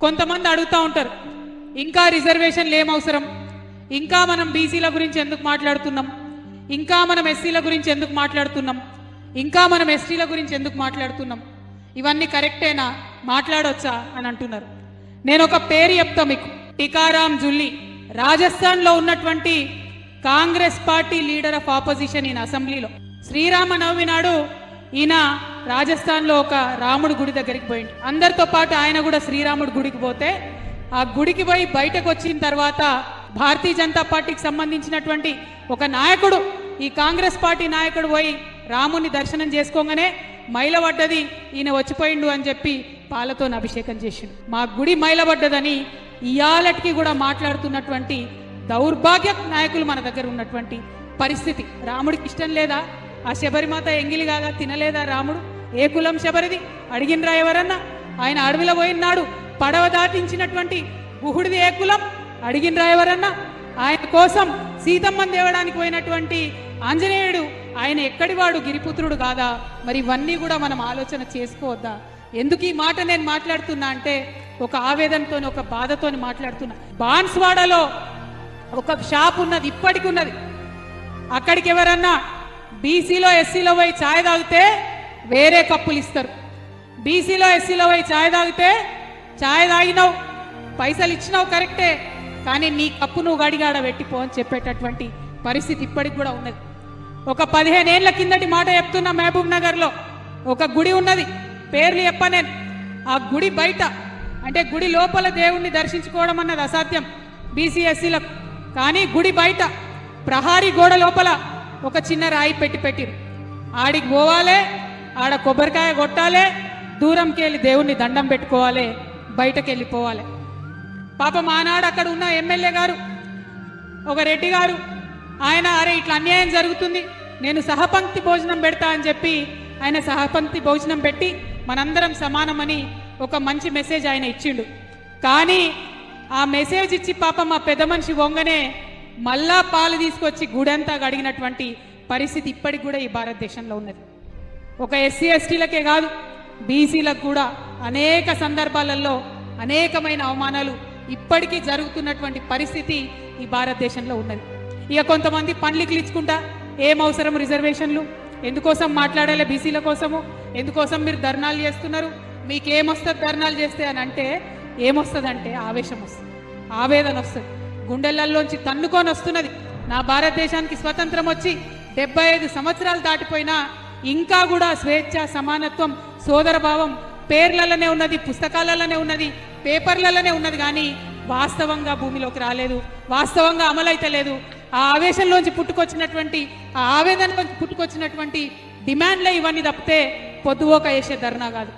కొంతమంది అడుగుతూ ఉంటారు ఇంకా రిజర్వేషన్లు ఏం అవసరం ఇంకా మనం బీసీల గురించి ఎందుకు మాట్లాడుతున్నాం? ఇంకా మనం ఎస్సీల గురించి ఎందుకు మాట్లాడుతున్నాం? ఇంకా మనం ఎస్టీల గురించి ఎందుకు మాట్లాడుతున్నాం? ఇవన్నీ కరెక్టేనా మాట్లాడొచ్చా? అని అంటున్నారు. నేను ఒక పేరు చెప్తా మీకు. టికారాం జుల్లి. రాజస్థాన్లో ఉన్నటువంటి Congress party leader of opposition ఈయన అసెంబ్లీలో. శ్రీరామ నవమి నాడు ఈయన రాజస్థాన్లో ఒక రాముడు గుడి దగ్గరికి పోయింది అందరితో పాటు ఆయన కూడా శ్రీరాముడు గుడికి పోతే ఆ గుడికి పోయి బయటకు వచ్చిన తర్వాత భారతీయ జనతా పార్టీకి సంబంధించినటువంటి ఒక నాయకుడు ఈ కాంగ్రెస్ పార్టీ నాయకుడు పోయి రాముని దర్శనం చేసుకోగానే మైలబడ్డది ఈయన వచ్చిపోయిండు అని చెప్పి పాలతో అభిషేకం చేసిండు. మా గుడి మైలబడ్డదని ఇయాలటికి కూడా మాట్లాడుతున్నటువంటి దౌర్భాగ్య నాయకులు మన దగ్గర ఉన్నటువంటి పరిస్థితి. రాముడికి ఇష్టం లేదా? ఆ శబరిమాత ఎంగిలి కాగా తినలేదా రాముడు? ఏ కులం శబరిది? అడిగినరా ఎవరన్నా? ఆయన అడవిలో పోయినాడు పడవ దాటించినటువంటి గుహుడిది ఏ కులం? అడిగినరా ఎవరన్నా? ఆయన కోసం సీతమ్మని దేవడానికి పోయినటువంటి ఆంజనేయుడు ఆయన ఎక్కడివాడు గిరిపుత్రుడు కాదా? మరి ఇవన్నీ కూడా మనం ఆలోచన చేసుకోవద్దా? ఎందుకు ఈ మాట నేను మాట్లాడుతున్నా అంటే ఒక ఆవేదనతో ఒక బాధతోని మాట్లాడుతున్నా. బాన్స్వాడలో ఒక షాప్ ఉన్నది ఇప్పటికి ఉన్నది. అక్కడికి ఎవరన్నా బీసీలో ఎస్సీలో పోయి ఛాయ్ తాగితే వేరే కప్పులు ఇస్తారు. బీసీలో ఎస్సీలో పోయి ఛాయ్ తాగితే ఛాయ్ తాగినావు పైసలు ఇచ్చినావు కరెక్టే కానీ నీ కప్పు నువ్వు గడిగాడ పెట్టిపో అని చెప్పేటటువంటి పరిస్థితి ఇప్పటికి కూడా ఉన్నది. ఒక పదిహేను ఏళ్ళ కిందటి మాట చెప్తున్నా మహబూబ్ నగర్లో ఒక గుడి ఉన్నది పేర్లు చెప్పనేను ఆ గుడి బయట అంటే గుడి లోపల దేవుణ్ణి దర్శించుకోవడం అన్నది అసాధ్యం బీసీఎస్సీలకు కానీ గుడి బయట ప్రహారీ గోడ లోపల ఒక చిన్న రాయి పెట్టి పెట్టిరు. ఆడికి పోవాలే ఆడ కొబ్బరికాయ కొట్టాలి దూరంకి వెళ్ళి దేవుణ్ణి దండం పెట్టుకోవాలి బయటకు వెళ్ళిపోవాలి పాపం ఆనాడు అక్కడ ఉన్న ఎమ్మెల్యే గారు ఒక రెడ్డి గారు ఆయన అరే ఇట్లా అన్యాయం జరుగుతుంది నేను సహపంక్తి భోజనం పెడతా అని చెప్పి ఆయన సహపంక్తి భోజనం పెట్టి మనందరం సమానమని ఒక మంచి మెసేజ్ ఆయన ఇచ్చిండు. కానీ ఆ మెసేజ్ ఇచ్చి పాపం మా పెద్ద మనిషి వంగనే మళ్ళా పాలు తీసుకొచ్చి గుడంతా గడిగినటువంటి పరిస్థితి ఇప్పటికి కూడా ఈ భారతదేశంలో ఉన్నది. ఒక ఎస్సీ ఎస్టీలకే కాదు బీసీలకు కూడా అనేక సందర్భాలలో అనేకమైన అవమానాలు ఇప్పటికీ జరుగుతున్నటువంటి పరిస్థితి ఈ భారతదేశంలో ఉన్నది. ఇక కొంతమంది పండ్లికి ఇచ్చుకుంటా ఏం అవసరం రిజర్వేషన్లు? ఎందుకోసం మాట్లాడాలి బీసీల కోసము? ఎందుకోసం మీరు ధర్నాలు చేస్తున్నారు? మీకేమొస్తుంది ధర్నాలు చేస్తే అని అంటే ఏమొస్తుందంటే ఆవేశం వస్తుంది ఆవేదన వస్తుంది గుండెలలోంచి తన్నుకొని వస్తున్నది. నా భారతదేశానికి స్వతంత్రం వచ్చి డెబ్బై ఐదు సంవత్సరాలు దాటిపోయినా ఇంకా కూడా స్వేచ్ఛ సమానత్వం సోదరభావం పేర్లలోనే ఉన్నది పుస్తకాలలోనే ఉన్నది పేపర్లలోనే ఉన్నది కానీ వాస్తవంగా భూమిలోకి రాలేదు వాస్తవంగా అమలైతే లేదు. ఆ ఆవేశంలోంచి పుట్టుకొచ్చినటువంటి ఆ ఆవేదనలోంచి పుట్టుకొచ్చినటువంటి డిమాండ్లే ఇవన్నీ తప్పితే పొద్దువోక వేసే ధర్నా కాదు.